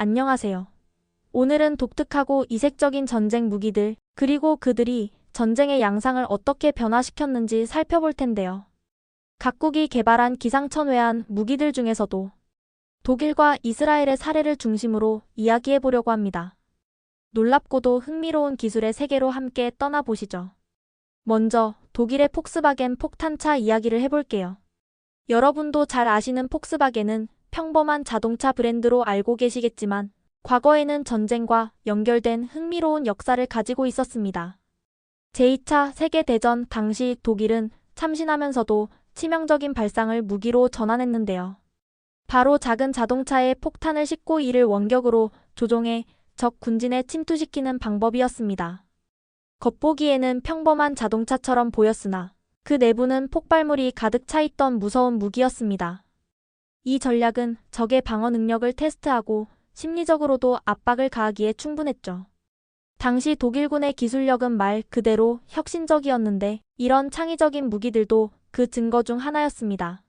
안녕하세요. 오늘은 독특하고 이색적인 전쟁 무기들, 그리고 그들이 전쟁의 양상을 어떻게 변화시켰는지 살펴볼 텐데요. 각국이 개발한 기상천외한 무기들 중에서도 독일과 이스라엘의 사례를 중심으로 이야기해 보려고 합니다. 놀랍고도 흥미로운 기술의 세계로 함께 떠나보시죠. 먼저 독일의 폭스바겐 폭탄차 이야기를 해볼게요. 여러분도 잘 아시는 폭스바겐은 평범한 자동차 브랜드로 알고 계시겠지만 과거에는 전쟁과 연결된 흥미로운 역사를 가지고 있었습니다. 제2차 세계대전 당시 독일은 참신하면서도 치명적인 발상을 무기로 전환했는데요. 바로 작은 자동차에 폭탄을 싣고 이를 원격으로 조종해 적 군진에 침투시키는 방법이었습니다. 겉보기에는 평범한 자동차처럼 보였으나 그 내부는 폭발물이 가득 차 있던 무서운 무기였습니다. 이 전략은 적의 방어 능력을 테스트하고 심리적으로도 압박을 가하기에 충분했죠. 당시 독일군의 기술력은 말 그대로 혁신적이었는데 이런 창의적인 무기들도 그 증거 중 하나였습니다.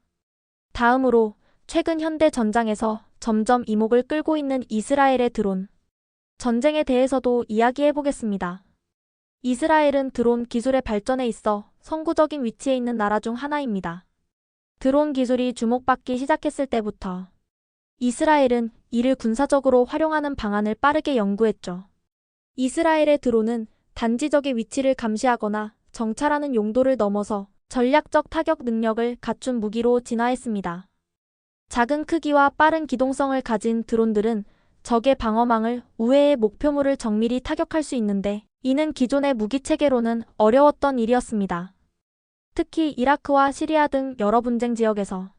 다음으로 최근 현대 전장에서 점점 이목을 끌고 있는 이스라엘의 드론. 전쟁에 대해서도 이야기해 보겠습니다. 이스라엘은 드론 기술의 발전에 있어 선구적인 위치에 있는 나라 중 하나입니다. 드론 기술이 주목받기 시작했을 때부터 이스라엘은 이를 군사적으로 활용하는 방안을 빠르게 연구했죠. 이스라엘의 드론은 단지 적의 위치를 감시하거나 정찰하는 용도를 넘어서 전략적 타격 능력을 갖춘 무기로 진화했습니다. 작은 크기와 빠른 기동성을 가진 드론들은 적의 방어망을 우회의 목표물을 정밀히 타격할 수 있는데 이는 기존의 무기 체계로는 어려웠던 일이었습니다. 특히 이라크와 시리아 등 여러 분쟁 지역에서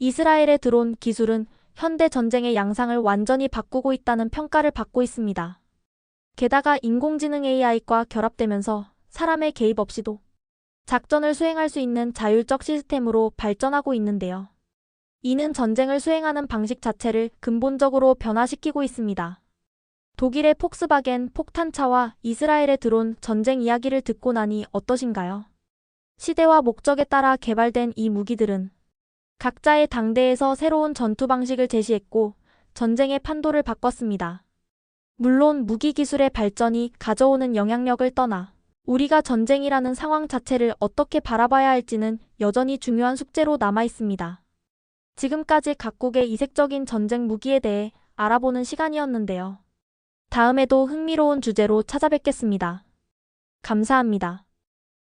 이스라엘의 드론 기술은 현대 전쟁의 양상을 완전히 바꾸고 있다는 평가를 받고 있습니다. 게다가 인공지능 AI과 결합되면서 사람의 개입 없이도 작전을 수행할 수 있는 자율적 시스템으로 발전하고 있는데요. 이는 전쟁을 수행하는 방식 자체를 근본적으로 변화시키고 있습니다. 독일의 폭스바겐 폭탄차와 이스라엘의 드론 전쟁 이야기를 듣고 나니 어떠신가요? 시대와 목적에 따라 개발된 이 무기들은 각자의 당대에서 새로운 전투 방식을 제시했고 전쟁의 판도를 바꿨습니다. 물론 무기 기술의 발전이 가져오는 영향력을 떠나 우리가 전쟁이라는 상황 자체를 어떻게 바라봐야 할지는 여전히 중요한 숙제로 남아 있습니다. 지금까지 각국의 이색적인 전쟁 무기에 대해 알아보는 시간이었는데요. 다음에도 흥미로운 주제로 찾아뵙겠습니다. 감사합니다.